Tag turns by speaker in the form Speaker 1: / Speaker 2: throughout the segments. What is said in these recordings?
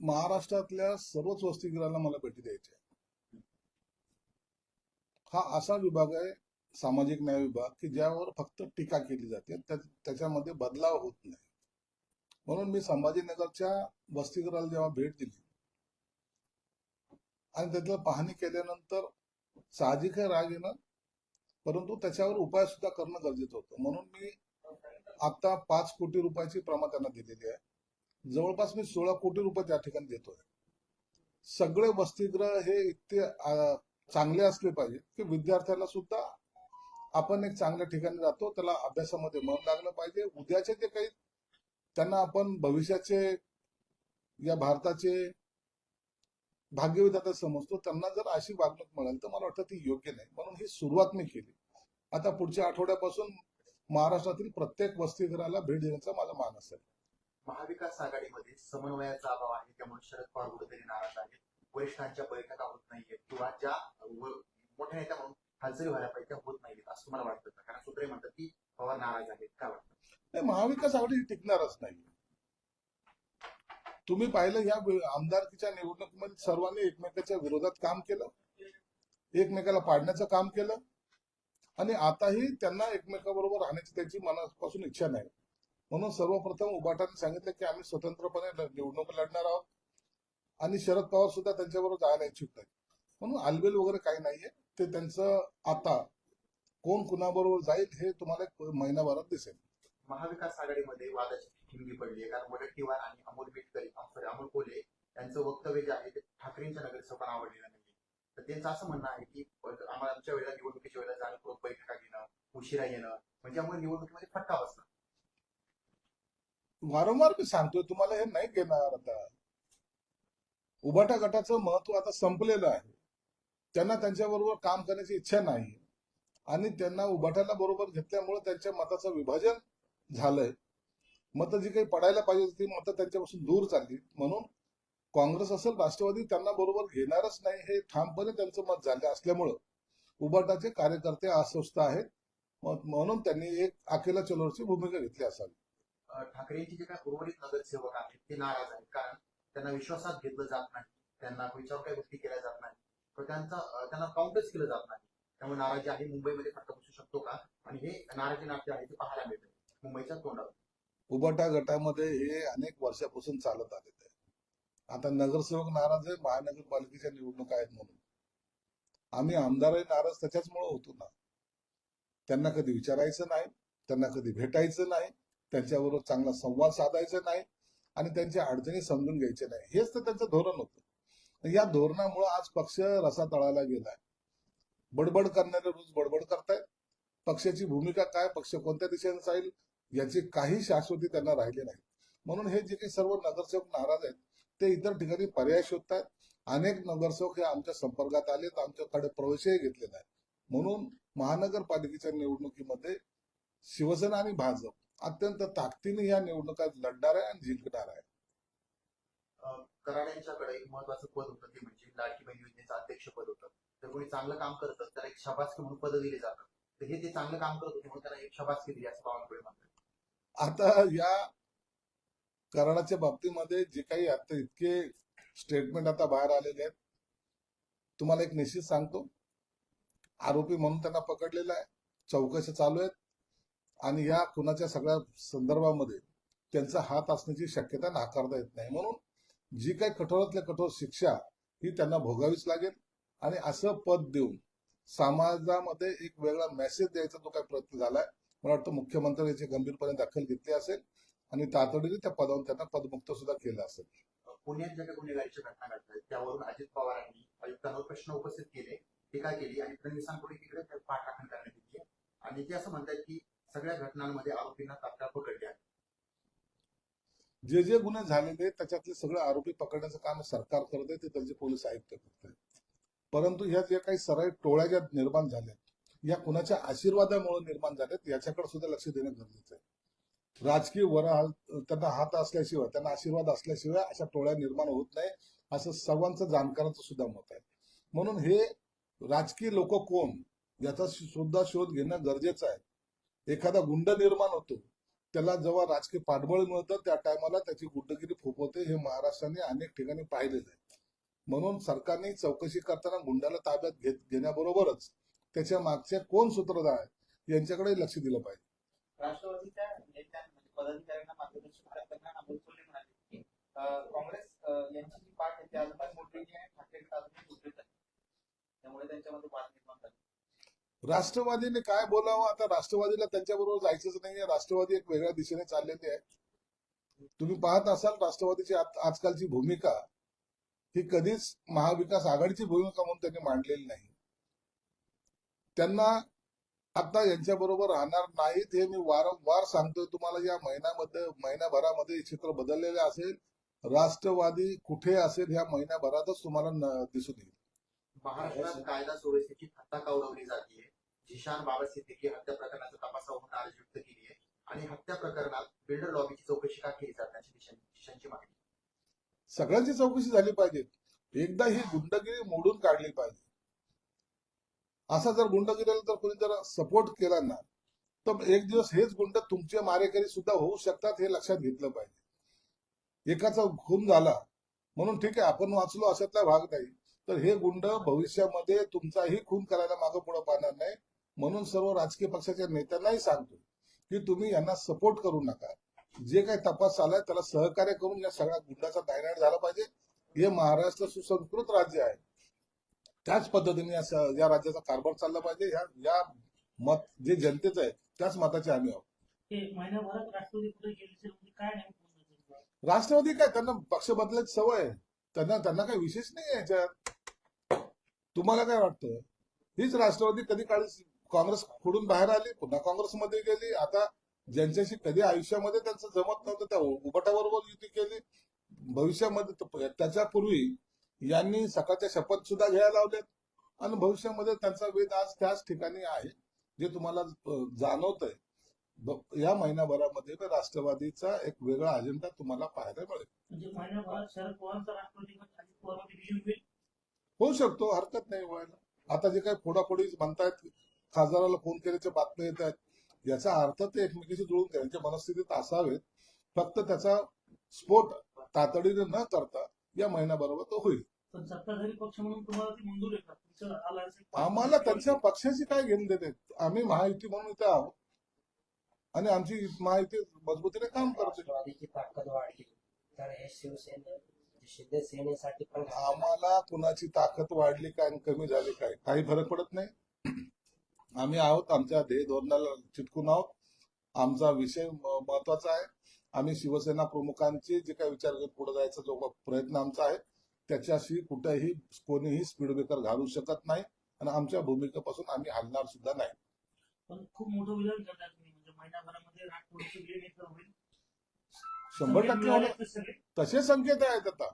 Speaker 1: महाराष्ट्रातल्या सर्वच वसतिगृहांना मला भेटी द्यायच्या हा असा विभाग आहे सामाजिक न्याय विभाग की ज्यावर फक्त टीका केली जाते त्याच्यामध्ये बदलाव होत नाही. म्हणून मी संभाजीनगरच्या वसतिगृहाला जेव्हा भेट दिली आणि त्यातलं पाहणी केल्यानंतर साहजिक राग येणं परंतु त्याच्यावर उपाय सुद्धा करणं गरजेचं होतं. म्हणून मी आता पाच कोटी रुपयाची प्रमा त्यांना दिलेली आहे. जवळपास मी सोळा कोटी रुपये त्या ठिकाणी देतोय. सगळे वसतिगृह हे इतके चांगले असले पाहिजे की विद्यार्थ्याला सुद्धा आपण एक चांगल्या ठिकाणी जातो त्याला अभ्यासामध्ये मन लागलं पाहिजे. उद्याचे जे काही त्यांना आपण भविष्याचे या भारताचे भाग्यविधाता समजतो त्यांना जर अशी वागणूक मिळाली तर मला वाटतं ती योग्य नाही. म्हणून ही सुरुवात मी केली. आता पुढच्या आठवड्यापासून महाराष्ट्रातील प्रत्येक वसतिगृहाला भेट देण्याचा माझा मान असेल
Speaker 2: महाविकास आघाडीमध्ये समन्वयाचा अभाव आहे त्यामुळे शरद पवार कुठेतरी नाराज आहेत. वरिष्ठांच्या बैठका होत नाहीयेत किंवा ज्या मोठ्या नेत्या म्हणून हालचाली व्हायला पाहिजे त्या होत नाहीत असं तुम्हाला वाटतं का? कारण सूत्रे म्हणतात की पवार नाराज आहेत. काय वाटतं?
Speaker 1: नाही महाविकास आघाडी टिकणारच नाही. तुम्ही पाहिलं या आमदारकीच्या निवडणुकीमध्ये सर्वांनी एकमेकाच्या विरोधात काम केलं एकमेकाला पाडण्याचं काम केलं आणि आताही त्यांना एकमेकाबरोबर राहण्याची त्यांची मनापासून इच्छा नाही. म्हणून सर्वप्रथम उबाटाने सांगितलं की आम्ही स्वतंत्रपणे निवडणूक लढणार आहोत. आणि शरद पवार सुद्धा त्यांच्याबरोबर जायला इच्छुक नाही म्हणून आलबेल वगैरे काही नाहीये. ते त्यांचं आता कोण कुणाबरोबर जाईल हे तुम्हाला एक महिनाभरात दिसेल.
Speaker 2: महाविकास आघाडीमध्ये वादाची ठिणगी पडली आहे. कारण वडट्टीवार आणि अमोल मिटकरी सॉरी अमोल कोले यांचं वक्तव्य जे आहे ते ठाकरेंच्या नगरसेवकांना आवडलेलं नाही तर त्यांचं असं म्हणणं आहे की आम्हाला आमच्या वेळेला निवडणुकीच्या वेळेला जाणीवपूर्वक बैठका घेणं उशिरा येणं म्हणजे आम्हाला निवडणुकीमध्ये फटका बसणं
Speaker 1: वारंवार मी सांगतोय तुम्हाला हे नाही घेणार आता. उभाटा गटाचं महत्त्व आता संपलेलं आहे. त्यांना त्यांच्याबरोबर काम करण्याची इच्छा नाही. आणि त्यांना उभाटाला बरोबर घेतल्यामुळे त्यांच्या मताचं विभाजन झालंय. मतं जी काही पडायला पाहिजे होती, ती मतं त्यांच्यापासून दूर चालली. म्हणून काँग्रेस असेल राष्ट्रवादी त्यांना बरोबर घेणारच नाही हे ठामपणे त्यांचं मत झाले असल्यामुळं उभाटाचे कार्यकर्ते अस्वस्थ आहेत. म्हणून त्यांनी एक अकेला चलोरची भूमिका घेतली असावी.
Speaker 2: ठाकरेंचे जे काही उर्वरित नगरसेवक आहेत ते नाराज आहेत. कारण त्यांना विश्वासात घेतलं जात नाही. त्यांना विचार काही गोष्टी केल्या जात नाही. तर त्यांचा त्यांना काउंटच केलं जात नाही. त्यामुळे नाराजी आहे. मुंबईमध्ये फटका बसू शकतो का? आणि हे नाराजी नाट्य आहे ते पाहायला मिळते. मुंबईच्या तोंडावर.
Speaker 1: उबाटा गटामध्ये हे अनेक वर्षापासून चालत आलेलं आहे आता नगरसेवक नाराज आहे. महानगरपालिकेच्या निवडणुका आहेत म्हणून. आम्ही आमदारही नाराज त्याच्याचमुळे होतो ना. त्यांना कधी विचारायचं नाही. त्यांना कधी भेटायचं नाही. त्यांच्याबरोबर चांगला संवाद साधायचा नाही आणि त्यांच्या अडचणी समजून घ्यायचे नाही. हेच तर त्यांचं धोरण होतं. या धोरणामुळे आज पक्ष रसा तळाला गेलाय. बडबड करणारे रोज बडबड करतायत. पक्षाची भूमिका काय? पक्ष कोणत्या दिशेने जाईल? याची काही शाश्वती त्यांना राहिली नाही. म्हणून हे जे काही सर्व नगरसेवक नाराज आहेत ते इतर ठिकाणी पर्याय शोधतायत. अनेक नगरसेवक हे आमच्या संपर्कात आलेत. आमच्याकडे प्रवेशही घेतलेला आहे. म्हणून महानगरपालिकेच्या निवडणुकीमध्ये शिवसेना आणि भाजप अत्यंत ताकदीने या निवडणुका लढणार आहे आणि जिंकणार आहे.
Speaker 2: कराड्यांच्याकडे एक महत्वाचं पद होतं ते म्हणजे लाडकी बहीण योजनेचं अध्यक्ष पद होतं. तर कोणी चांगलं काम करतं त्याला एक शबासकी म्हणून पद दिले जातं तर हे ते चांगलं काम करत होते म्हणून त्याला एक शबासकी दिली असं बावनकुळे म्हणतात.
Speaker 1: आता या कराडाच्या बाबतीमध्ये जे काही आता इतके स्टेटमेंट आता बाहेर आलेले आहेत. तुम्हाला एक निश्चित सांगतो. आरोपी म्हणून त्यांना पकडलेला आहे. चौकशी चालू आहेत. आणि या खुनाच्या सगळ्या संदर्भामध्ये त्यांचा हात असण्याची शक्यता नाकारता येत नाही. म्हणून जी काही कठोरातल्या कठोर शिक्षा ही त्यांना भोगावीच लागेल आणि असं पद देऊन समाजामध्ये एक वेगळा मेसेज द्यायचा जो काही प्रयत्न झालाय. मला वाटतं मुख्यमंत्री याची गंभीरपणे दखल घेतली असेल आणि तातडीने त्या पदावरून त्यांना पदमुक्त सुद्धा केलं असेल.
Speaker 2: पुण्यात ज्या काही गुन्हेगारीच्या घटना घडतात त्यावरून अजित पवारांनी आयुक्तांवर प्रश्न उपस्थित केले टीका केली आणि फडणवीसांकडे तिकडे पाठराखण करण्यात येते आणि ते असं म्हणतात की सगळ्या घटनांमध्ये आरोपींना तात्काळ पकडले आहे.
Speaker 1: जे जे गुन्हे झालेले त्याच्यातले सगळे आरोपी पकडण्याचं काम सरकार करत आहे ते त्यांचे पोलीस आयुक्त करत आहेत. परंतु ह्या ज्या काही सराई टोळ्या ज्या निर्माण झाल्यात या कुणाच्या आशीर्वादामुळे निर्माण झाल्यात याच्याकडे सुद्धा लक्ष देणं गरजेचं आहे. राजकीय वर त्यांना हात असल्याशिवाय त्यांना आशीर्वाद असल्याशिवाय अशा टोळ्या निर्माण होत नाही असं सर्वांचं जाणकारांचं सुद्धा मत आहे. म्हणून हे राजकीय लोक कोण याचा सुद्धा शोध घेणं गरजेचं आहे. एखादा गुंड निर्माण होतो त्याला जेव्हा राजकीय पाठबळ मिळतं त्या टायमाला त्याची गुंडगिरी फोपवते हे महाराष्ट्राने अनेक ठिकाणी पाहिलेलं आहे. म्हणून सरकारने चौकशी करताना गुंडाला ताब्यात घेत घेण्याबरोबरच त्याच्या मागचे कोण सूत्रधार आहे यांच्याकडे लक्ष दिलं पाहिजे.
Speaker 3: राष्ट्रवादीच्या पदाधिकाऱ्यांना मार्गदर्शन करताना म्हणाले की काँग्रेस यांची जी पाठ आहे ती त्यामुळे त्यांच्यामध्ये वाद निर्माण झाला.
Speaker 1: राष्ट्रवादीने काय बोलावं? आता राष्ट्रवादीला त्यांच्याबरोबर जायचंच नाहीये. राष्ट्रवादी एक वेगळ्या दिशेने चाललेली आहे. तुम्ही पाहत असाल राष्ट्रवादीची आजकालची भूमिका. ही कधीच महाविकास आघाडीची भूमिका म्हणून त्यांनी मांडलेली नाही. त्यांना आता यांच्या बरोबर राहणार नाहीत हे मी वारंवार सांगतोय. तुम्हाला या महिन्यामध्ये महिन्याभरामध्ये चित्र बदललेले असेल. राष्ट्रवादी कुठे असेल ह्या महिन्याभरातच तुम्हाला दिसून येईल.
Speaker 2: महाराष्ट्रात कायदा सुव्यवस्थेची हत्ता उडवली जाते झिशान बाबा सिद्दीकी हत्या प्रकरणाचा तपासावरून नाराजी व्यक्त केली आहे आणि हत्या प्रकरणात बिल्डर लॉबीची चौकशी का केली जात झिशानची मागणी.
Speaker 1: सगळ्यांची चौकशी झाली पाहिजे. एकदा ही गुंडगिरी मोडून काढली पाहिजे. असा जर गुंडगिरीला जर कोणी जर सपोर्ट केला ना तर एक दिवस हेच गुंड तुमचे मारेकरी सुद्धा होऊ शकतात हे लक्षात घेतलं पाहिजे. एकाचा खून झाला म्हणून ठीक आहे आपण वाचलो अशातला भाग नाही. तर हे गुंड भविष्यामध्ये तुमचाही खून करायला मागं पुढे पाहणार नाही. म्हणून सर्व राजकीय पक्षाच्या नेत्यांनाही सांगतो की तुम्ही यांना सपोर्ट करू नका. जे काही तपास चाललाय त्याला सहकार्य करून या सगळ्या गुंडाचा नायनाट झाला पाहिजे. हे महाराष्ट्र सुसंस्कृत राज्य आहे. त्याच पद्धतीने या राज्याचा कारभार चालला पाहिजे. या या मत जे जनतेचं आहे त्याच मताचे आम्ही आहोत.
Speaker 4: म्हणजे
Speaker 1: राष्ट्रवादी काय? त्यांना पक्ष बदलायची सवय आहे. त्यांना त्यांना काही विशेष नाही याच्यात तुम्हाला काय वाटतं? हीच राष्ट्रवादी कधी काळी काँग्रेस फोडून बाहेर आली पुन्हा काँग्रेसमध्ये गेली. आता ज्यांच्याशी कधी आयुष्यामध्ये त्यांचं जमत नव्हतं त्या उबटाबरोबर युती केली. भविष्यामध्ये त्याच्यापूर्वी यांनी सकाळच्या शपथ सुद्धा घ्यायला लावल्यात आणि भविष्यामध्ये त्यांचा वेध आज त्याच ठिकाणी आहे जे तुम्हाला जाणवत आहे या महिन्याभरामध्ये राष्ट्रवादीचा एक वेगळा अजेंडा तुम्हाला पाहायला मिळेल.
Speaker 4: म्हणजे
Speaker 1: होऊ शकतो हरकत नाही व्हायला. आता जे काही फोडाफोडी म्हणतायत खासदाराला फोन केल्याच्या बातम्या येत आहेत याचा अर्थ ते एकमेकीशी जुळून त्यांच्या मनस्थितीत असावेत. फक्त त्याचा स्फोट तातडीने न करता या महिन्याबरोबर तो होईल. आम्हाला त्यांच्या पक्षाची काय घेऊन देते आम्ही महायुती म्हणून इथे आहोत. आणि आमची महायुती मजबूतीने काम करते.
Speaker 5: राष्ट्रवादीची ताकद वाढली. तर हे शिवसेने शिंदे सेनेसाठी पण
Speaker 1: आम्हाला कुणाची ताकद वाढली काय आणि कमी झाली काय काही फरक पडत नाही. आम्ही आहोत आमच्या ध्येय धोरणाला चिटकून आहोत. आमचा विषय म- महत्त्वाचा आहे. आम्ही शिवसेना प्रमुखांचे जे काही विचार करत पुढे जायचा जो प्रयत्न आमचा आहे त्याच्याशी कुठेही कोणीही स्पीड ब्रेकर घालू शकत नाही. आणि आमच्या भूमिकेपासून आम्ही हलणार सुद्धा नाही.
Speaker 4: पण खूप मोठं विधान करताय होईल.
Speaker 1: शंभर टक्के होणार.
Speaker 4: सगळे.
Speaker 1: तसे संकेत आहेत आता.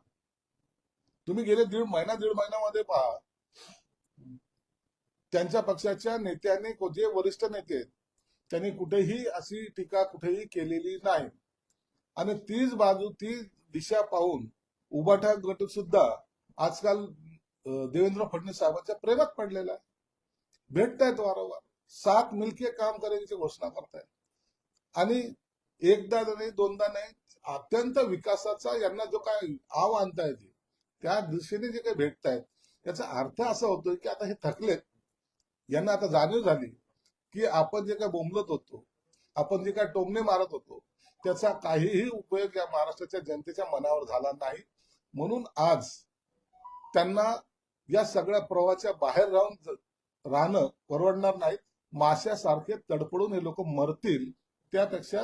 Speaker 1: तुम्ही गेले दीड महिना दीड महिन्यामध्ये पहा. त्यांच्या पक्षाच्या नेत्यांनी को- जे वरिष्ठ नेते आहेत त्यांनी कुठेही अशी टीका कुठेही केलेली नाही. आणि तीच बाजू ती दिशा पाहून उबाठा गट सुद्धा आजकाल अं, देवेंद्र फडणवीस साहेबांच्या प्रेमात पडलेला आहे. भेटतायत वारंवार. सात मिलके काम करायची घोषणा करतायत. आणि एकदा नाही दोनदा नाही अत्यंत विकासाचा यांना जो काय आव आणता येते त्या दिशेने जे काही भेटतायत याचा अर्थ असा होतोय की आता हे थकलेत. यांना आता जाणीव झाली की आपण जे काय बोंबलत होतो आपण जे काय टोमणे मारत होतो त्याचा काहीही उपयोग या महाराष्ट्राच्या जनतेच्या मनावर झाला नाही. म्हणून आज त्यांना या सगळ्या प्रवाहाच्या बाहेर राहून राहणं परवडणार नाही माश्यासारखे तडपडून हे लोक मरतील. त्यापेक्षा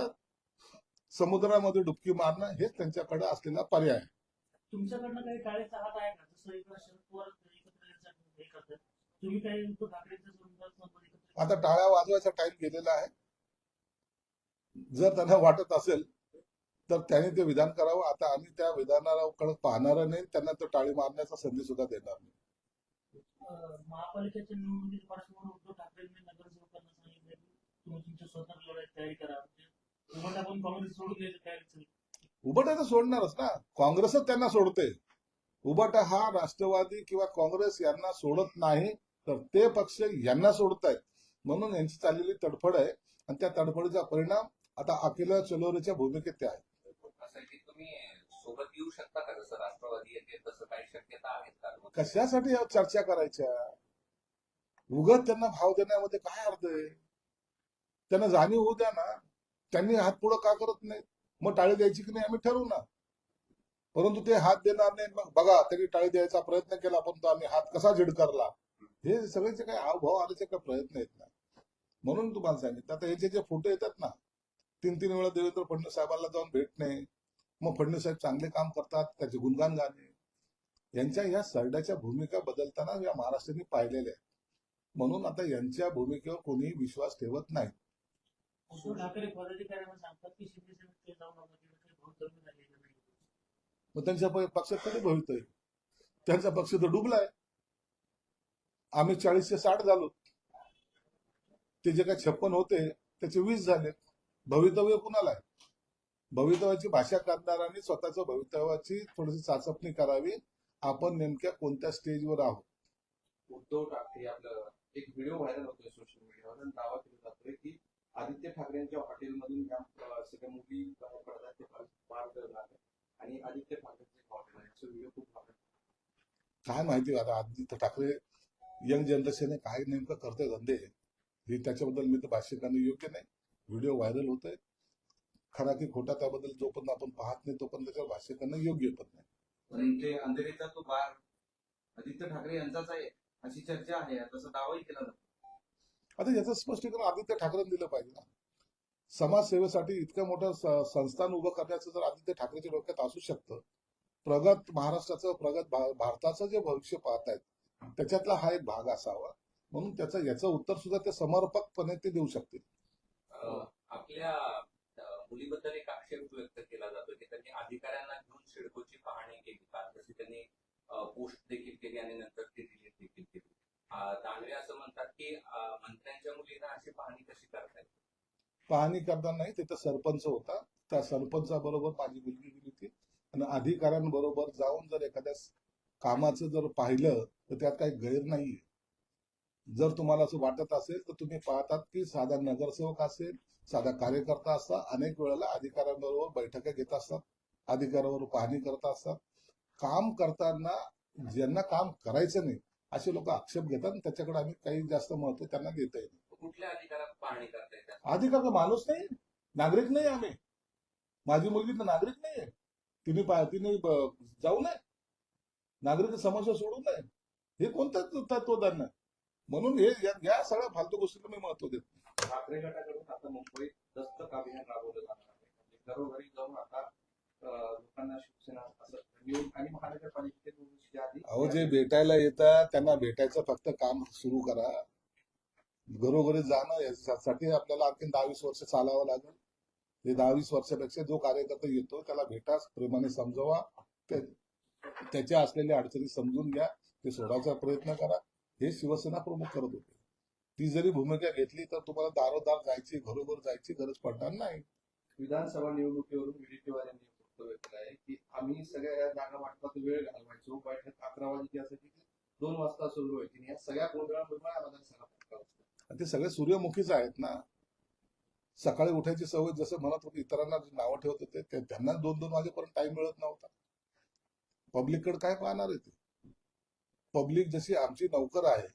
Speaker 1: समुद्रामध्ये डुबकी मारणं हेच त्यांच्याकडे असलेला पर्याय आहे.
Speaker 4: तुमच्याकडनं काही टाळीचा हात आहे का? जसं एकदा शरद पवार एकत्र यायचं हे करतात. तुम्ही काही उद्धव ठाकरेंच्या एकत्र
Speaker 1: आता टाळ्या वाजवायचा टाइम गेलेला आहे. जर त्यांना वाटत असेल तर त्यांनी ते विधान करावं. आता आम्ही त्या विधानाकडे पाहणार नाही. त्यांना तो टाळी मारण्याचा संधी सुद्धा देणार नाही.
Speaker 4: महापालिकेच्या निवडणुकीच्या पार्श्वभूमीवर उद्धव ठाकरेंनी नगरसेवकांना सांगितलं की तुम्ही तुमच्या स्वतः लढायची तयारी करा. म्हणजे उलट आपण काँग्रेस सोडून द्यायची तयारी चालली.
Speaker 1: उबाटा तर सोडणारच ना. काँग्रेसच त्यांना सोडते. उबाटा हा राष्ट्रवादी किंवा काँग्रेस यांना सोडत नाही तर ते पक्ष यांना सोडत आहेत म्हणून यांची चाललेली तडफड आहे आणि त्या तडफडीचा परिणाम आता अकेला चलोरेच्या भूमिकेत ते
Speaker 6: आहे की तुम्ही सोबत येऊ शकता का? जसं राष्ट्रवादी येते तसं काही शक्यता आहेत का
Speaker 1: कशासाठी या चर्चा करायच्या? उगत त्यांना भाव देण्यामध्ये काय अर्थ आहे? त्यांना जाणीव होऊ द्या ना. त्यांनी हात पुढं का करत नाही मग टाळी द्यायची की नाही आम्ही ठरवू ना. परंतु ते हात देणार नाही मग बघा त्यांनी टाळी द्यायचा प्रयत्न केला परंतु आम्ही हात कसा झिडकारला? हे सगळ्याचे काही हावभाव आल्याचे काही प्रयत्न आहेत ना म्हणून तुम्हाला सांगितलं. आता याचे जे फोटो येतात ना तीन तीन वेळा देवेंद्र फडणवीस साहेबांना जाऊन भेटणे मग फडणवीस साहेब चांगले काम करतात त्याचे गुणगान गाणे. यांच्या या सरड्याच्या भूमिका बदलताना या महाराष्ट्राने पाहिलेल्या आहेत. म्हणून आता यांच्या भूमिकेवर कोणीही विश्वास ठेवत नाही. मग त्यांच्या पक्षात कधी भवितोय त्यांचा पक्ष तर डुबलाय. आम्ही चाळीसशे साठ झालो. ते जे काही छप्पन होते त्याचे वीस झाले. भवितव्य कुणाला आहे? भवितव्याची भाषा करणाऱ्यांनी स्वतःच्या भवितव्याची थोडीशी चाचपणी करावी. आपण नेमक्या कोणत्या स्टेजवर आहोत?
Speaker 7: उद्धव ठाकरे आपलं एक व्हिडिओ व्हायरल होतोय सोशल मीडियावर दावा केला जातोय की आदित्य ठाकरेंच्या हॉटेलमधून या सगळ्या मुली बाहेर पडतात ते पार- आहे. आणि आदित्य ठाकरेंचे हॉटेल आहे व्हिडिओ खूप
Speaker 1: काय माहिती आता आदित्य ठाकरे यंग जनरेशन काय नेमकं करतोय धंदे हे? त्याच्याबद्दल मी तर भाष्य करणं योग्य नाही. व्हिडिओ व्हायरल होत आहे खरा की खोटा त्याबद्दल जोपर्यंत आपण पाहत नाही तोपर्यंत त्याच्यावर भाष्य करणं योग्य पण नाही.
Speaker 7: पण ते अंधेरीचा तो बार आदित्य ठाकरे यांचाच आहे. अशी चर्चा आहे. तसा दावाही केला जातो.
Speaker 1: आता याचं स्पष्टीकरण आदित्य ठाकरेंनी दिलं पाहिजे ना. समाजसेवेसाठी इतकं मोठं संस्थान उभं करण्याचं जर आदित्य ठाकरेच्या डोक्यात असू शकतं प्रगत महाराष्ट्राचं प्रगत भारताचं जे भविष्य पाहतायत त्याच्यातला हा एक भाग असावा. म्हणून त्याचं याचं उत्तर सुद्धा ते समर्पकपणे ते देऊ शकतील.
Speaker 6: आपल्या मुलीबद्दल एक आक्षेप व्यक्त केला जातो की त्यांनी अधिकाऱ्यांना घेऊन सिडकोची पाहणी केली. का त्यांनी पोस्ट देखील केली आणि नंतर ती डिलीट देखील केली. अं, दानवे असं म्हणतात की मंत्र्यांच्या मुलींना अशी पाहणी कशी करतायत
Speaker 1: पाहणी करतानाही तिथं सरपंच होता. त्या सरपंचाबरोबर माझी मुलगी गेली होती. आणि अधिकाऱ्यांबरोबर जाऊन जर एखाद्या कामाचं जर पाहिलं तर त्यात काही गैर नाहीये. जर तुम्हाला असं वाटत असेल तर तुम्ही पाहतात की साधा नगरसेवक असेल साधा कार्यकर्ता असता अनेक वेळेला अधिकाऱ्यांबरोबर बैठका घेत असतात. अधिकाऱ्याबरोबर पाहणी करत असतात. काम करताना ज्यांना काम करायचं नाही असे लोक आक्षेप घेतात आणि त्याच्याकडे आम्ही काही जास्त महत्त्व त्यांना देता येईल
Speaker 6: कुठल्या अधिकारात पाहणी करतायत
Speaker 1: अधिकार माणूस नाही नागरिक नाही आम्ही. माझी मुलगी तर नागरिक नाहीये तिने पा- तिने जाऊ नये. नागरिक समस्या सोडू नये. हे कोणतं तत्वज्ञान? नाही म्हणून हे या सगळ्या फालतू गोष्टीला मी महत्त्व देतो
Speaker 7: ठाकरे गटाकडून आता मुंबईत दस्तक अभियान राबवलं जाणार आहे. म्हणजे घरोघरी जाऊन आता लोकांना शिवसेना असं निवडून आणि महानगरपालिकेच्या निवडणुकीच्या आधी
Speaker 1: अहो जे भेटायला येतात त्यांना भेटायचं फक्त काम सुरू करा. घरोघरी जाणं यासाठी आपल्याला आणखी दहा वीस वर्ष चालावं लागेल. हे दहा वीस वर्षापेक्षा जो कार्यकर्ता येतो त्याला भेटा प्रेमाने समजवा. त्याच्या असलेल्या अडचणी समजून घ्या. ते सोडायचा प्रयत्न करा. हे शिवसेना प्रमुख करत होते. ती जरी भूमिका घेतली तर तुम्हाला दारोदार जायची घरोघर जायची गरज पडणार नाही.
Speaker 7: विधानसभा निवडणुकीवरून वक्तव्य केलं आहे की आम्ही सगळ्या या जागा वाटपात वेळ घालवायचो. बैठक अकरा वाजता असायची दोन वाजता सुरू व्हायची. आणि या सगळ्या गोंधळामुळे आम्हाला सगळा फटका बसला.
Speaker 1: ते सगळे सूर्यमुखीच आहेत ना. सकाळी उठायची सवय जसं म्हणत होती इतरांना नावं ठेवत होते ते त्यांना दोन दोन वाजेपर्यंत टाइम मिळत नव्हता. पब्लिककडे काय पाहणार आहे ते? पब्लिक जशी आमची नौकर आहे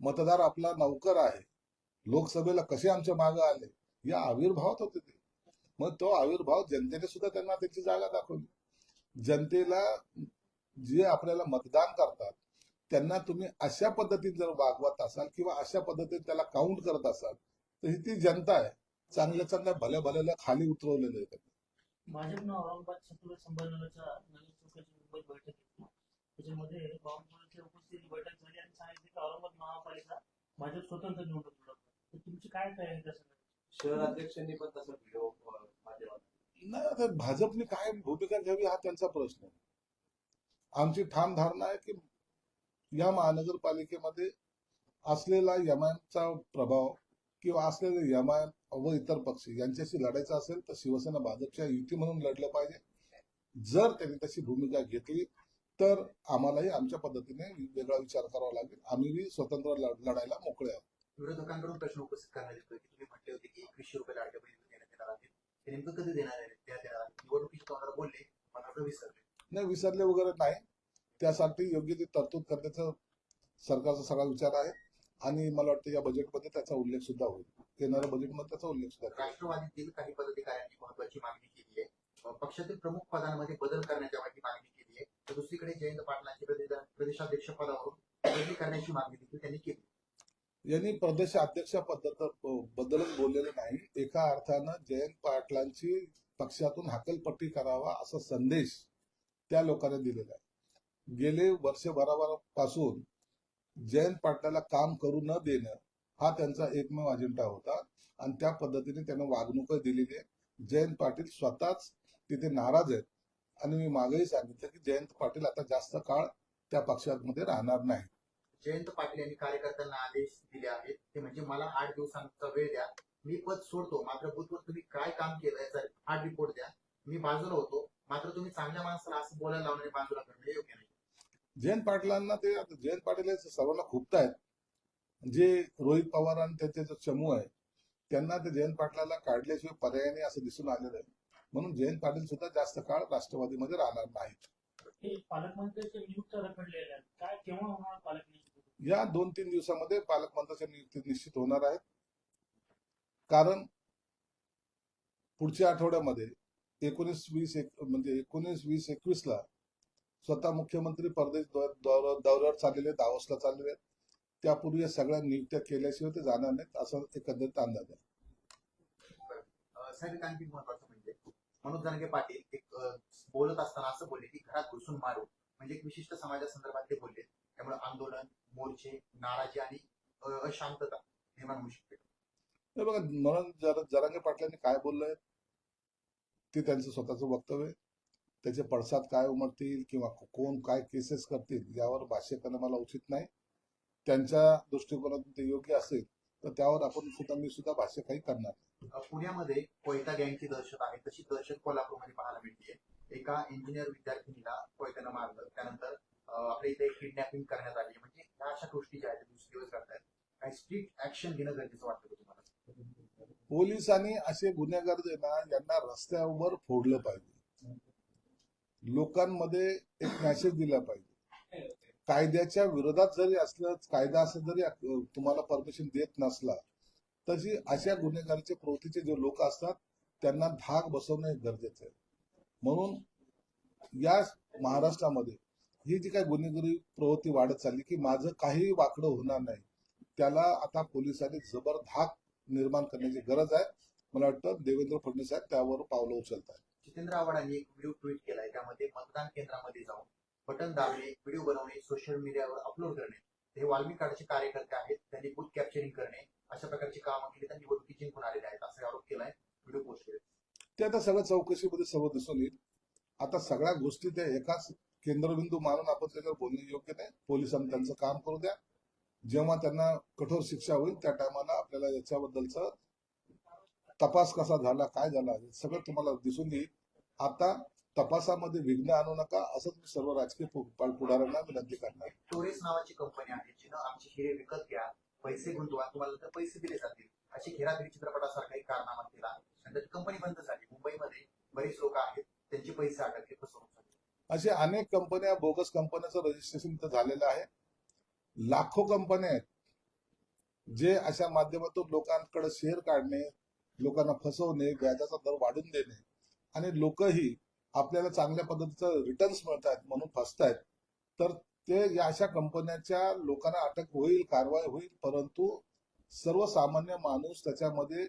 Speaker 1: मतदार आपला नौकर आहे लोकसभेला कसे आमच्या मागे आले या आविर्भावात होते ते. मग तो आविर्भाव जनतेने सुद्धा त्यांना त्याची जागा दाखवली. जनतेला जे आपल्याला मतदान करतात त्यांना तुम्ही अशा पद्धतीने जर वागवत असाल किंवा अशा पद्धतीने त्याला काउंट करत असाल तर ही ती जनता आहे. चांगल्या चांगल्या भल्या भल्याला खाली उतरवलेलं आहे त्यांनी.
Speaker 4: भाजपनं औरंगाबाद संभाजीनगरच्या चौकाची मुंबईत बैठक घेतली त्याच्यामध्ये बावनकुळेच्या उपस्थितीत बैठक झाली आणि सांगितले की औरंगाबाद महापालिका भाजप स्वतंत्र निवडणूक लढवणार तर तुमची काय तयारी त्यासाठी
Speaker 7: शहराध्यक्षांनी पण तसा
Speaker 1: नाही आता भाजपने काय भूमिका घ्यावी हा त्यांचा प्रश्न आहे. आमची ठाम धारणा आहे की या महानगरपालिकेमध्ये असलेला यमानचा प्रभाव किंवा असलेले यमान व इतर पक्ष यांच्याशी लढायचं असेल तर शिवसेना भाजपच्या युती म्हणून लढलं पाहिजे. जर त्यांनी तशी भूमिका घेतली तर आम्हालाही आमच्या पद्धतीने वेगळा विचार करावा लागेल. आम्हीही स्वतंत्र लढायला मोकळे आहोत.
Speaker 2: विरोधकांकडून प्रश्न उपस्थित करण्यात येतोय की तुम्ही म्हटले होते की एकवीसशे रुपये पाहिजे नेमकं कधी देणार आहे? त्या त्या निवडणुकीच्या तोंडाला बोलले मात्र विसरले.
Speaker 1: नाही विसरले वगैरे नाही. त्यासाठी योग्य ती तरतूद करण्याचा सरकारचा सगळा विचार आहे. आणि मला वाटतं या बजेटमध्ये त्याचा उल्लेख सुद्धा होईल. येणाऱ्या बजेटमध्ये त्याचा उल्लेख सुद्धा.
Speaker 2: राष्ट्रवादीतील काही पदाधिकाऱ्यांनी महत्वाची मागणी केली आहे. पक्षातील प्रमुख पदांमध्ये बदल करण्याच्या मागे मागणी केली आहे. तर दुसरीकडे जयंत पाटलांची प्रदेश- प्रदेशाध्यक्ष पदावरून बदली करण्याची मागणी देखील त्यांनी केली
Speaker 1: यांनी प्रदेश अध्यक्ष पद्धत बद्दलच बोललेलं नाही. एका अर्थानं जयंत पाटलांची पक्षातून हाकलपट्टी करावा असा संदेश त्या लोकांनी दिलेला आहे. गेले वर्षभरापासून जयंत पाटलाला काम करू न देणं हा त्यांचा एकमेव अजेंडा होता. आणि त्या पद्धतीने त्यांना वागणूक दिलेली आहे. जयंत पाटील स्वतःच तिथे नाराज आहेत. आणि मी मागेही सांगितलं की जयंत पाटील आता जास्त काळ त्या पक्षामध्ये राहणार नाही
Speaker 2: जयंत पाटील यांनी कार्यकर्त्यांना आदेश दिले आहेत. ते म्हणजे मला आठ दिवसांचा वेळ द्या. मी पद सोडतो. मात्र बुथवर तुम्ही काय काम केलं याचा हार्ड रिपोर्ट द्या. मी बाजूला होतो. मात्र तुम्ही चांगल्या माणसाला असं बोलायला लावणे बाजूला करणं हे योग्य नाही.
Speaker 1: जयंत पाटलांना ते आता जयंत पाटील हे सर्वांना खुपतायत जे रोहित पवार आणि त्यांचे जो चमू आहे त्यांना ते जयंत पाटलाला काढल्याशिवाय पर्याय नाही असं दिसून आलेलं आहे. म्हणून जयंत पाटील सुद्धा जास्त काळ राष्ट्रवादीमध्ये राहणार नाहीत.
Speaker 4: हे पालकमंत्र्यांच्या नियुक्त्या रखडलेल्या आहेत. काय केव्हा होणार पालक नियुक्ती?
Speaker 1: या दोन तीन दिवसामध्ये पालकमंत्र्याच्या नियुक्ती निश्चित होणार आहेत. कारण पुढच्या आठवड्यामध्ये एकोणीस वीस एक म्हणजे एकोणीस वीस एकवीस ला स्वतः मुख्यमंत्री परदेश दौऱ्यावर चाललेले दावसला चाललेले आहेत. त्यापूर्वी या सगळ्या नियुक्त्या केल्याशिवाय ते जाणार नाहीत असं एकंदरीत अंदाज आहे.
Speaker 2: साहेब आणखी महत्वाचं म्हणजे मनोज जानगे पाटील एक बोलत असताना असं बोलले की घरात घुसून मारू म्हणजे एक विशिष्ट समाजासंदर्भात ते बोलले. त्यामुळे आंदोलन मोर्चे नाराजी आणि अशांतता निर्माण होऊ शकते.
Speaker 1: हे बघा म्हणून जर जरांगे पाटलांनी काय बोललंय ते त्यांचं स्वतःचं वक्तव्य. त्याचे पडसाद काय उमटतील किंवा कोण काय केसेस करतील यावर भाष्य करणं मला उचित नाही. त्यांच्या दृष्टिकोनातून ते योग्य असेल तर त्यावर आपण सुद्धा मी सुद्धा भाष्य काही करणार
Speaker 2: पुण्यामध्ये कोयता गँगची दहशत आहे तशी दहशत कोल्हापूरमध्ये पाहायला मिळते. एका इंजिनियर विद्यार्थिनीला कोयत्यानं मारलं त्यानंतर आपल्या इथे किडनॅपिंग करण्यात आली म्हणजे ह्या अशा गोष्टी ज्या आहेत दिवसेंदिवस करतायत स्ट्रिक्ट ऍक्शन घेणं गरजेचं वाटतं तुम्हाला?
Speaker 1: पोलिसांनी असे गुन्हेगार जे ना यांना रस्त्यावर फोडलं पाहिजे. लोकांमध्ये एक मेसेज दिला पाहिजे. कायद्याच्या विरोधात जरी असलं कायदा असं जरी तुम्हाला परमिशन देत नसला तशी अशा गुन्हेगारीच्या प्रवृत्तीचे जे लोक असतात त्यांना धाक बसवणे गरजेचं आहे. म्हणून या महाराष्ट्रामध्ये ही जी काही गुन्हेगारी प्रवृत्ती वाढत चालली की माझं काही वाकडं होणार नाही त्याला आता पोलिसांनी जबर धाक निर्माण करण्याची गरज आहे. मला वाटतं देवेंद्र फडणवीस साहेब त्यावर पावलं उचलत आहेत
Speaker 2: जितेंद्र आव्हाडांनी एक व्हिडिओ ट्विट केलाय त्यामध्ये मतदान केंद्रामध्ये जाऊन बटन दाबणे व्हिडिओ बनवणे सोशल मीडियावर अपलोड करणे हे वाल्मिक कार्डचे कार्यकर्ते आहेत त्यांनी बूथ कॅप्चरिंग करणे अशा प्रकारची कामं केली त्यांनी निवडणुकी जिंकून आलेले आहेत असा आरोप केलाय व्हिडिओ पोस्ट केले
Speaker 1: ते आता सगळं चौकशीमध्ये सर्व दिसून येईल. आता सगळ्या गोष्टी त्या एकाच केंद्रबिंदू मानून आपण त्याच्यावर बोलणे योग्य नाही. पोलिसांनी त्यांचं काम करू द्या. जेव्हा त्यांना कठोर शिक्षा होईल त्या टायमाला आपल्याला याच्याबद्दलचा तपास कसा झाला काय झाला हे सगळं तुम्हाला दिसून येईल. आता तपासामध्ये विघ्न आणू नका असंच मी सर्व राजकीय पुढाऱ्यांना विनंती करणार. आहे.
Speaker 2: टोरेस नावाची कंपनी आहे जिनं आमचे हिरे विकत घ्या पैसे गुंतवा तुम्हाला तर पैसे दिले जातील. अशी हेराफेरी चित्रपटासारखा एक कारनामा केला आणि त्याची कंपनी बंद झाली मुंबईमध्ये बरेच लोक आहेत त्यांचे पैसे अटकले फसवणूक
Speaker 1: असे अनेक कंपन्या बोगस कंपन्याचं रजिस्ट्रेशन इथं झालेलं आहे. लाखो कंपन्या आहेत जे अशा माध्यमातून लोकांकडे शेअर काढणे लोकांना फसवणे व्याजाचा दर वाढून देणे आणि लोकही आपल्याला चांगल्या पद्धतीचा रिटर्न्स मिळत आहेत म्हणून फसतायत. तर ते या अशा कंपन्यांच्या लोकांना अटक होईल कारवाई होईल परंतु सर्वसामान्य माणूस त्याच्यामध्ये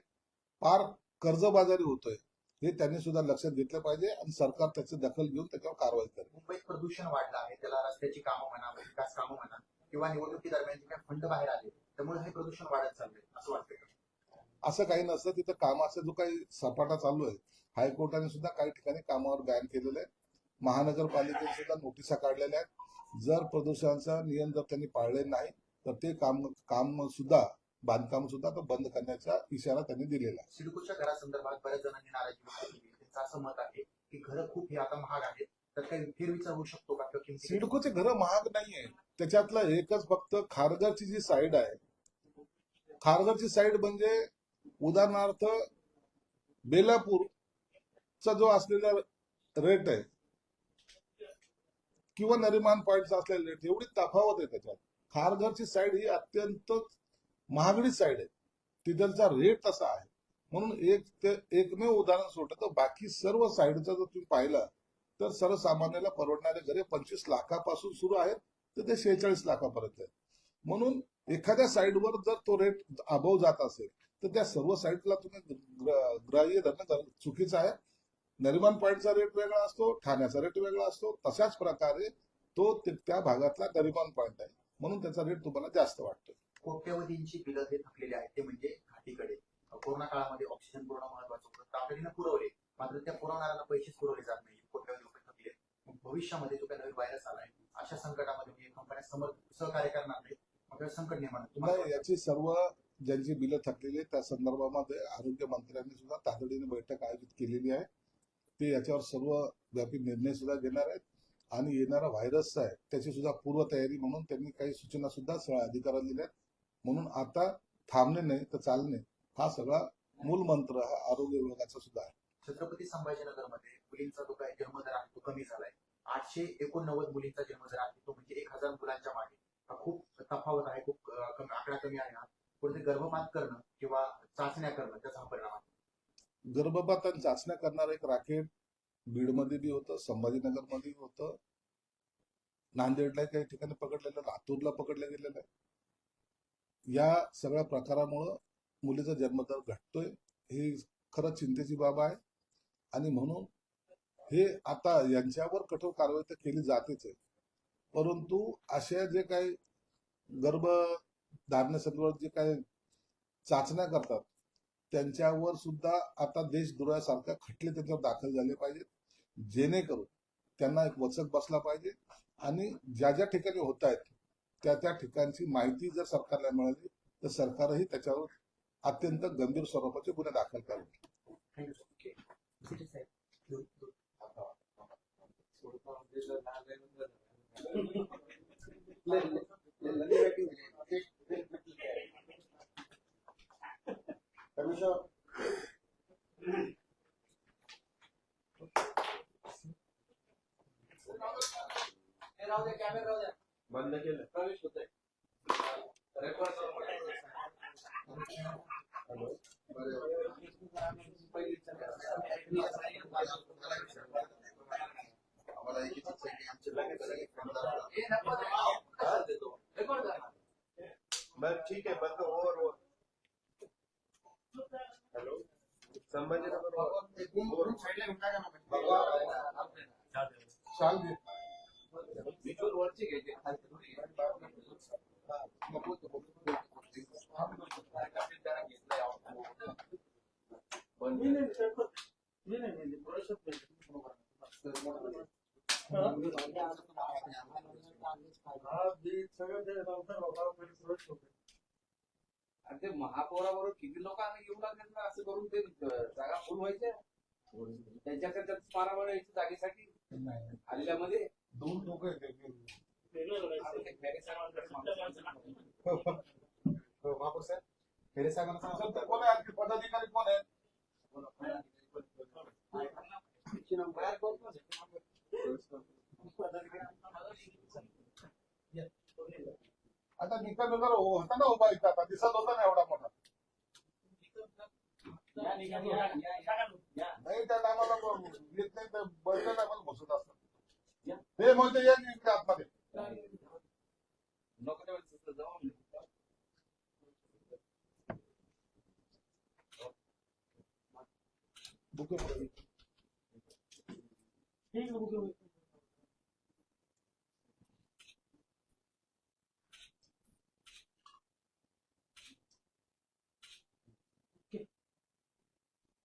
Speaker 1: फार कर्जबाजारी होतोय. हे त्यांनी सुद्धा लक्षात घेतलं पाहिजे आणि सरकार त्याची दखल घेऊन त्याच्यावर कारवाई करेल.
Speaker 2: मुंबईत प्रदूषण वाढलं आहे त्याला रस्त्याची कामं म्हणा विकास कामं म्हणा किंवा निवडणुकी दरम्यान जे काही फंड बाहेर आले त्यामुळे हे प्रदूषण वाढत चाललंय असं वाटतंय का?
Speaker 1: असं काही नसतं तिथं कामाचा जो काही सपाटा चालू आहे हायकोर्टाने सुद्धा काही ठिकाणी कामावर बॅन केलेलं आहे. महानगरपालिकेने सुद्धा नोटिसा काढलेल्या आहेत. जर प्रदूषणाचं नियम जर त्यांनी पाळले नाही तर ते काम काम सुद्धा बांधकाम सुद्धा तो बंद करण्याचा इशारा त्यांनी दिलेला आहे.
Speaker 2: सिडकोच्या घरासंदर्भात बऱ्याच जणांनी नाराजी व्यक्त केली. त्यांचं असं मत आहे की घरं खूप ही आता महाग आहेत तर काही फेरविचार होऊ शकतो का किंवा किमती?
Speaker 1: सिडकोचे घर महाग नाहीये. त्याच्यातलं एकच फक्त खारघरची जी साईड आहे. खारघरची साईड म्हणजे उदाहरणार्थ बेलापूर चा जो असलेला रेट आहे किंवा नरिमान पॉईंटचा असलेला रेट एवढी तफावत आहे त्याच्यात. खारघरची साईड ही अत्यंत महागडी साईड आहे. तिथलचा रेट तसा आहे. म्हणून एक ते एकमेव उदाहरण सोडलं तर बाकी सर्व साईडचा जर तुम्ही पाहिलं तर सर्वसामान्याला परवडणारे घरे पंचवीस लाखापासून सुरू आहेत तर ते शेहेचाळीस लाखापर्यंत आहेत म्हणून एखाद्या साईडवर जर तो रेट अभाव जात असेल तर त्या सर्व साईडला तुम्ही ग्राह्य धरणं चुकीचं आहे नरिमान पॉईंटचा रेट वेगळा असतो ठाण्याचा रेट वेगळा असतो तशाच प्रकारे तो त्या भागातला नरिमान पॉईंट आहे. म्हणून त्याचा रेट तुम्हाला जास्त वाटतो
Speaker 2: कोट्यवधींची बिलं हे थकलेली आहेत ते म्हणजे घाटीकडे. कोरोना काळामध्ये ऑक्सिजन पुरवणं महत्वाचं होतं. तातडीनं पुरवले. मात्र त्या पुरवणाऱ्यांना पैसेच पुरवले जात नाही. कोट्यवधी रुपये थकले. भविष्यामध्ये जो काही नवीन व्हायरस आलाय अशा संकटामध्ये म्हणजे कंपन्या समोर सहकार्य करणार नाही मग संकट निर्माण तुम्हाला
Speaker 1: याची सर्व ज्यांची बिलं थकलेली आहेत त्या संदर्भामध्ये आरोग्य मंत्र्यांनी सुद्धा तातडीने बैठक आयोजित केलेली आहे. ते याच्यावर सर्व व्यापी निर्णय सुद्धा घेणार आहेत. आणि येणारा व्हायरस आहे त्याची सुद्धा पूर्वतयारी म्हणून त्यांनी काही सूचना सुद्धा सगळ्या अधिकाऱ्यांना दिल्या आहेत म्हणून आता थांबणे नाही तर चालणे. हा सगळा मूल मंत्र हा आरोग्य विभागाचा सुद्धा आहे.
Speaker 2: छत्रपती संभाजीनगरमध्ये मुलींचा जो काही जन्मदर आहे तो कमी झालाय. आठशे एकोणनव्वद मुलींचा जन्मदर आहे. तो म्हणजे एक हजार मुलांच्या मागे. हा खूप तफावत आहे खूप आकडा कमी आहे हा. कुठे गर्भपात करणं किंवा चाचण्या करणं त्याचा हा परिणाम आहे.
Speaker 1: गर्भपात आणि चाचण्या करणारं एक राकेट बीडमध्ये बी होतं संभाजीनगरमध्ये होतं. नांदेडला काही ठिकाणी पकडलेलं लातूरला पकडलं गेलेलं आहे. या सगळ्या प्रकारामुळं मुलीचा जन्मदर घटतोय. ही खरंच चिंतेची बाब आहे. आणि म्हणून हे आता यांच्यावर कठोर कारवाई तर केली जातेच आहे. परंतु अशा जे काही गर्भ धारण्यासंदर्भात जे काही चाचण्या करतात त्यांच्यावर सुद्धा आता देशद्रोहासारख्या खटले त्यांच्यावर दाखल झाले पाहिजेत. जेणेकरून त्यांना एक वचक बसला पाहिजे. आणि ज्या ज्या ठिकाणी होत आहेत त्या त्या ठिकाणची माहिती जर सरकारला मिळाली तर सरकारही त्याच्यावर अत्यंत गंभीर स्वरूपाचे गुन्हे दाखल करेल
Speaker 2: थँक्यू
Speaker 7: बंद केलं
Speaker 6: प्रवेश होतोय बंद
Speaker 2: केलं. प्रवेश होत आहे आम्हाला आमचे लोक सगळे आमदार
Speaker 6: रेकॉर्ड करा
Speaker 7: बरं ठीक आहे बंद ओव्हर ओव्हर हॅलो संभाजीनगर
Speaker 1: शाल दे.
Speaker 6: व्हिज्युअल वरची घ्यायची खालची थोडी पण
Speaker 4: नाही, नाही, पेपर- नाही, नाही, नाही, प्रवेशात नाही. हा, बी सगळं ते नंतर लोकांना पहिले प्रवेश होते.
Speaker 6: आणि ते महापौराबरोबर किती लोक आम्ही घेऊन लागले ना असं करून ते अं, जागा फुल व्हायच्या त्यांच्याकडे मारामारी यायची जागेसाठी आलेल्यामध्ये
Speaker 1: दोन लोक आहेत ते.
Speaker 4: वेगळं
Speaker 6: आता
Speaker 4: करायचं.
Speaker 6: ते खैरे साहेबांकडे
Speaker 4: आपल्या
Speaker 6: माणूस-
Speaker 4: माणसाला- हो, हो.
Speaker 2: हो, महापौर साहेब खेडे साहेबांना सांगा.
Speaker 1: तर कोण आहे? पदाधिकारी कोण आहेत? आता निकाल जर होता ना उभा इथं आता दिसत होता ना एवढा मोठा. नाही त्या टायमाला येत नाही तर आपण बसत असतात. ते म्हणते या इकडे आतमध्ये
Speaker 6: नको तेव्हा तिथं जाऊन
Speaker 1: बुके पुढे.
Speaker 4: ठीक आहे, ओके, ओके.
Speaker 2: ओके.
Speaker 1: लोक बैठ त्याच्यात थोडीशी
Speaker 2: हा, सांगा
Speaker 1: कसून द्यायची हा हो
Speaker 4: चलो बरं. Direct.
Speaker 2: खेडे? त्याकडेच का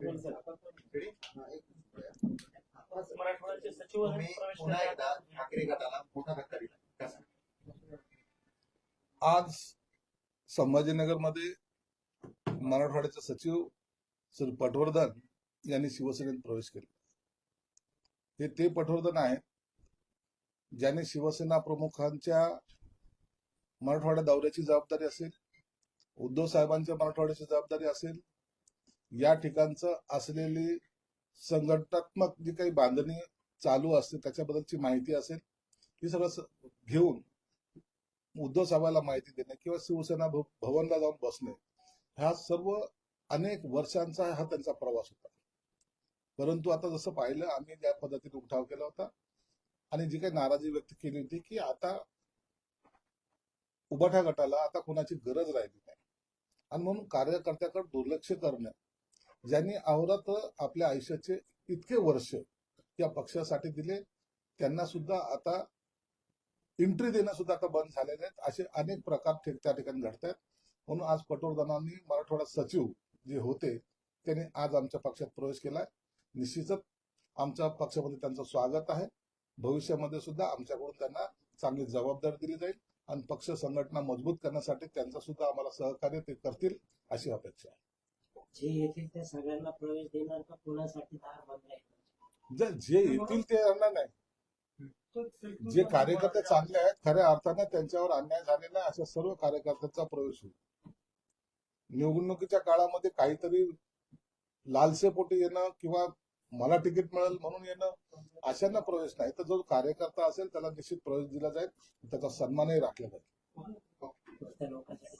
Speaker 2: पुन्हा एकदा ठाकरे गटाला मोठा धक्का दिला
Speaker 1: आज संभाजीनगरमध्ये मराठवाड्याचे सचिव सर पटवर्धन यांनी शिवसेनेत प्रवेश केला. हे ते पटवर्धन आहेत ज्याने शिवसेना प्रमुखांच्या मराठवाड्या दौऱ्याची जबाबदारी असेल उद्धव साहेबांच्या मराठवाड्याची जबाबदारी असेल या ठिकाणचं असलेली संघटनात्मक जी काही बांधणी चालू असते त्याच्याबद्दलची माहिती असेल ही सगळं घेऊन उद्धव साहेबांना माहिती देणे किंवा शिवसेना भवनला जाऊन बसणे हा सर्व अनेक वर्षांचा हा त्यांचा प्रवास होता. परंतु आता जसं पाहिलं आम्ही ज्या पद्धतीने उठाव केला होता आणि जी काही नाराजी व्यक्त केली होती की आता उभाठा गटाला आता कोणाची गरज राहिली नाही. आणि म्हणून कार्यकर्त्याकडे दुर्लक्ष करणं ज्यांनी आवरात आपल्या आयुष्याचे इतके वर्ष या पक्षासाठी दिले त्यांना सुद्धा आता एंट्री देणं सुद्धा आता बंद झालेले आहेत असे अनेक प्रकार त्या ठिकाणी घडत आहेत. म्हणून आज पटवर्धनांनी मराठवाडा सचिव जे होते त्यांनी आज आमच्या पक्षात प्रवेश केलाय. निश्चितच आमच्या पक्षामध्ये त्यांचं स्वागत आहे. भविष्यामध्ये सुद्धा आमच्याकडून त्यांना चांगली जबाबदारी दिली जाईल आणि पक्ष संघटना मजबूत करण्यासाठी त्यांचा सुद्धा आम्हाला सहकार्य ते करतील अशी अपेक्षा आहे.
Speaker 5: जे येतील त्या सगळ्यांना प्रवेश देणार का कुणासाठी दार बंद आहे?
Speaker 1: जे जे येतील ते येणार नाही. जे कार्यकर्ते चांगले आहेत खऱ्या अर्थाने त्यांच्यावर अन्याय झालेला आहे अशा सर्व कार्यकर्त्यांचा प्रवेश होईल. निवडणुकीच्या काळामध्ये काहीतरी लालसेपोटी येणं किंवा मला तिकीट मिळेल म्हणून येणं अशांना प्रवेश नाही. तर जो कार्यकर्ता असेल त्याला निश्चित प्रवेश दिला जाईल त्याचा सन्मानही राखला जाईल.
Speaker 5: लोकांसाठी.